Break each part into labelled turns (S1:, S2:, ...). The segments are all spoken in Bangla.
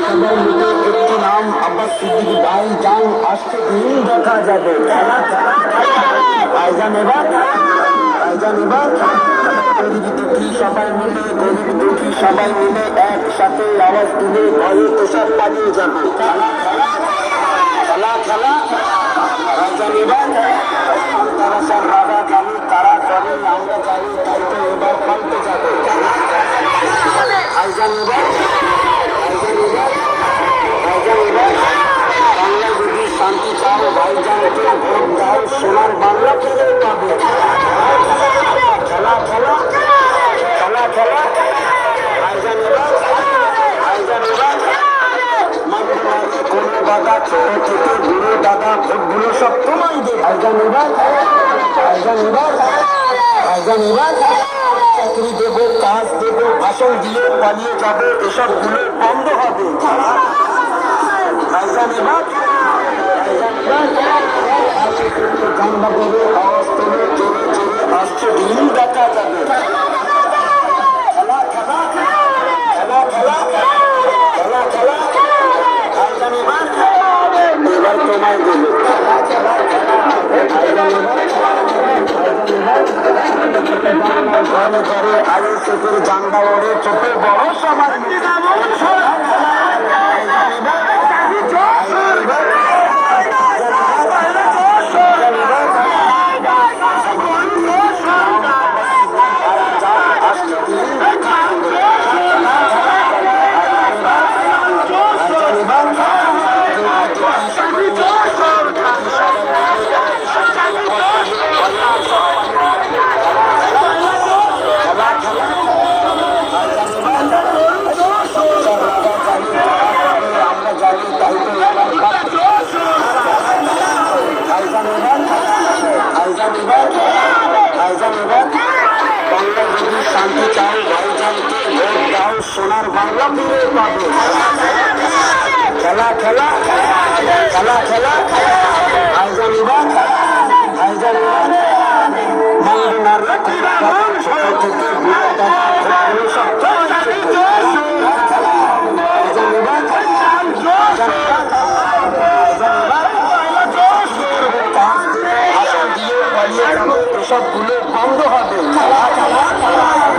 S1: একটি নাম আব্বাস সিদ্দিকি ভাই দেখা যাবে খেলা খেলা ভাইজান এবার ভাইজান এবার দুঃখী সবাই মিলে একসাথে আওয়াজ তুলে ভয়ে তোষার পালিয়ে যাবে খেলা খেলা খেলা খেলা ভাইজান তারা সব রাজা জানি তারা করে আমরা জানি তাই তো এবার পাল্টে যাবে ভাইজান এবার ভাইজান এবার চাকরি দেব কাজ দেব ভাষণ দিয়ে পালিয়ে যাবে। এসবগুলো বন্ধ হবে জোরে জোরে আসছে দিন দেখা ঘরে ঘরে আয়ু চোখের জানবাড়ে চোখের বড় সবার সোনার বাংলা ফিরে পাবে খেলা খেলা খেলা খেলা এবার বাংলার ছোট থেকে বুড়ো দাদা ভোটগুলো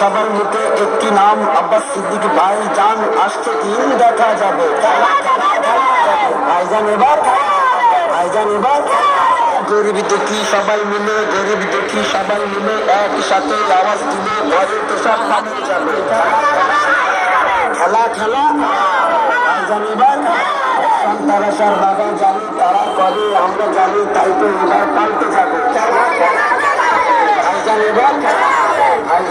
S1: সবার মুখে একটি নাম আব্বাস সিদ্দিক ভাই জান, আসছে দিন দেখা যাবে। ভাইজান এবার ভাইজান এবার। গরিব দেখি সবাই মিলে গরিব দুঃখী সবাই মিলে একসাথে আওয়াজ দিলে ঘরে তো সব যাবে। খেলা খেলা। ভাইজান এবার। তারা বাবা জানি তারা করে আমরা জানি তাই তো এবার পাল্টে যাবে খেলা খেলা ভাইজান এবার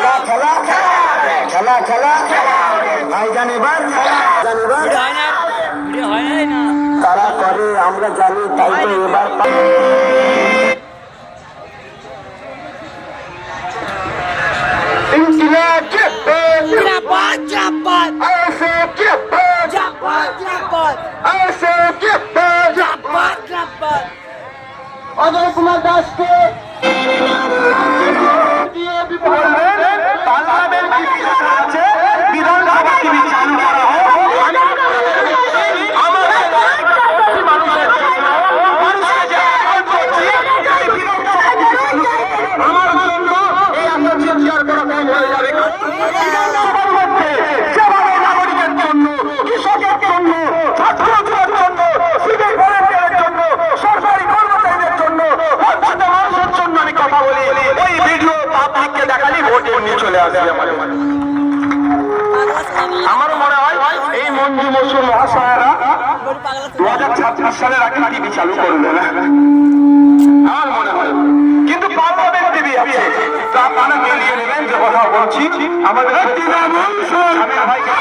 S1: খেলা খেলা খেলা খেলা ভাইজান এবার ভাইজান এবার।
S2: হয় না ভিডিও হয় নাই না।
S1: তারা করে আমরা জানি তাই তো এবার কুমার দাসকে
S3: নিয়ে চলে আসবে আমাদের। আমার মনে হয় এই মঞ্জু মসুর মহাশয়রা দু হাজার ছাব্বিশ সালের আগে টিভি চালু করবে না। আমার মনে হয়। কিন্তু পার্লামেন্ট টিভি আছে। তা আপনারা মিলিয়ে নেবেন যে কথা বলছি। আমাদের তৃণমূল ভাইকে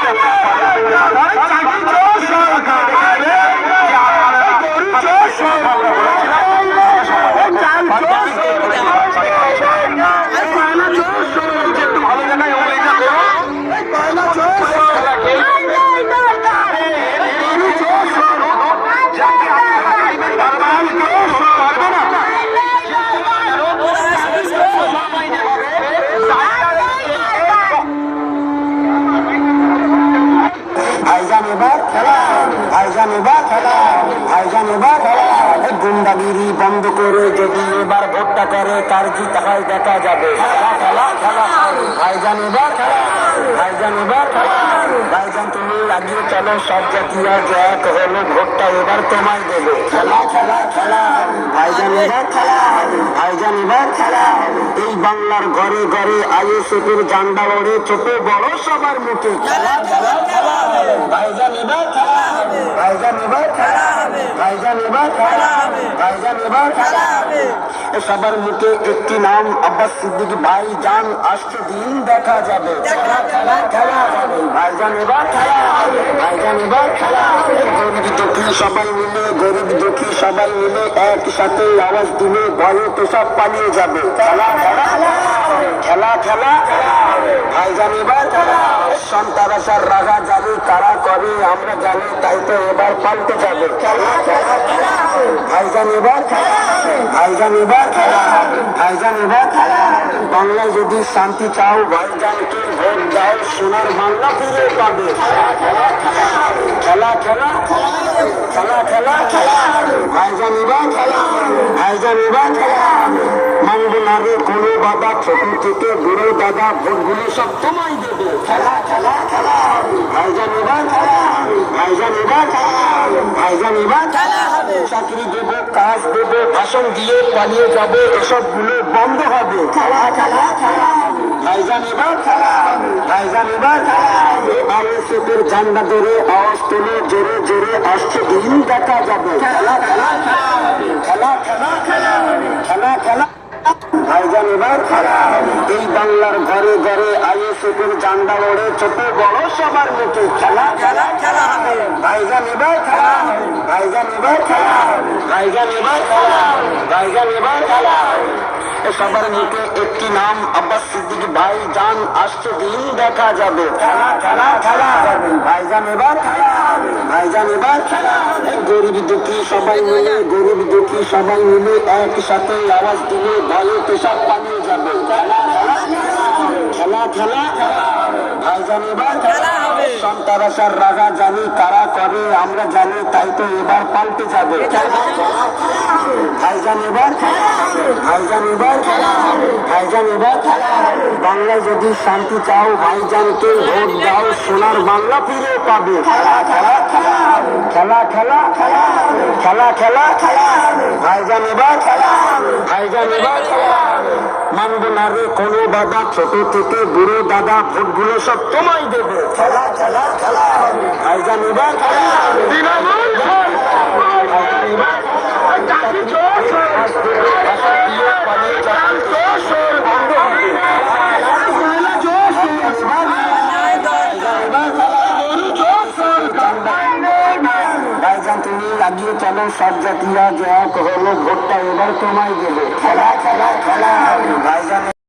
S3: চাকরি চোর সরকার যে আপনারা গরু চোর সরকার একটু ভালো জায়গায় অঙ্গিকা করো
S1: ভাইজান এবার খেলা ভাইজান এবার খেলা ভাইজান এবার খেলা এই গুন্ডাগিরি বন্ধ করে যদি এবার ভোটটা করে, তার জিত হয় দেখা যাবে। ভাইজান তুমি সব জাতীয় ভোটটা এবার দেবে। খেলা খেলা খেলা ভাইজান খেলা খেলা এই বাংলার ঘরে ঘরে আইএসএফের জান্ডা ওড়ে ছোট বড় সবার মুখে। খেলা খেলা খেলা ভাইজান এবার খেলা ভাইজান এবার ভাইজান এবার। খেলা সবার মুখে একটি নাম আব্বাস সিদ্দিক ভাই জান আসছে দিন দেখা যাবে। খেলা খেলা খেলা ভাইজান এবার খেলা ভাইজান এবার খেলা গরিব দুঃখী সবাই মিলে গরিব দুঃখী সবাই মিলে একসাথে আওয়াজ দিলে ভয়ে তো সব পালিয়ে যাবে। খেলা খেলা খেলা খেলা ভাইজান এবার খেলা সন্তারাসার রাগা জানি করে আমরা জানি তাই তো এবার পাল্টে যাবে। খেলা খেলা খেলা ভাইজান এবার খেলা ভাইজান এবার খেলা ভাইজান এবার বাংলায় যদি শান্তি চাও, ভাইজানকে ভোট দাও, সোনার বাংলা ফিরে পাবে। খেলা খেলা খেলা খেলা খেলা ভাইজান এবার খেলা মানব কোনো বাবা ছোট থেকে বুড়ো দাদা ভোটগুলো সব তোমায় দেবে খেলা খেলা খেলা ভাইজান এবার খেলা ভাইজান এবার খেলা ভাইজান এবার খেলা চাকরি দেবো কাজ দেবো ভাষণ দিয়ে পালিয়ে যাবে এসবগুলো বন্ধ হবে খেলা খেলা খেলা ভাইজান এবার খেলা ভাইজান এবার খেলা ঝান্ডা ধরে আওয়াজ তুলে জোরে জোরে আসছে দিন দেখা যাবে খেলা খেলা খেলা খেলা খেলা খেলা খেলা ভাইজান, এবার এই বাংলার ঘরে ঘরে আইএসএফের জান্ডা ওড়ে ছোট বড় সবার মুখে খেলা খেলা খেলা ভাইজান, এবার খেলা ভাইজান, এবার খেলা ভাইজান, এবার খেলা ভাইজান, এবার খেলা সবার মুখে একটি নাম আব্বাস সিদ্দিক। ভাই যান আসছে দিন দেখা যাবে। ভাইজান এবার ভাইজান এবার। গরিব দুঃখী সবাই মিলে গরিব দুঃখী সবাই মিলে একসাথে আওয়াজ দিলে ভয়ে পেশাব পালিয়ে যাবে। খেলা খেলা ভাইজান এবার। সন্তারাসার রাজা জানি, তারা করে আমরা জানি, তাই তো এবার পাল্টে যাবে। ভাইজান এবার ভাইজান এবার যদি শান্তি চাও, ভাইজানকে ভোট দাও, সোনার বাংলা ফিরে পাবে। খেলা খেলা খেলা খেলা। ভাইজান এবার ভাইজান এবার। মানব না রে কোনো দাদা ছোট থেকে বুড়ো দাদা ভোটগুলো সব তোমায় দেবে। খেলা খেলা খেলা। ভাইজান এবার খেলা। লাগিয়ে চলো সব জাতীয় যে এক হলো ভোটটা এবার তোমায় দেবে। খেলা খেলা খেলা। ভাইজান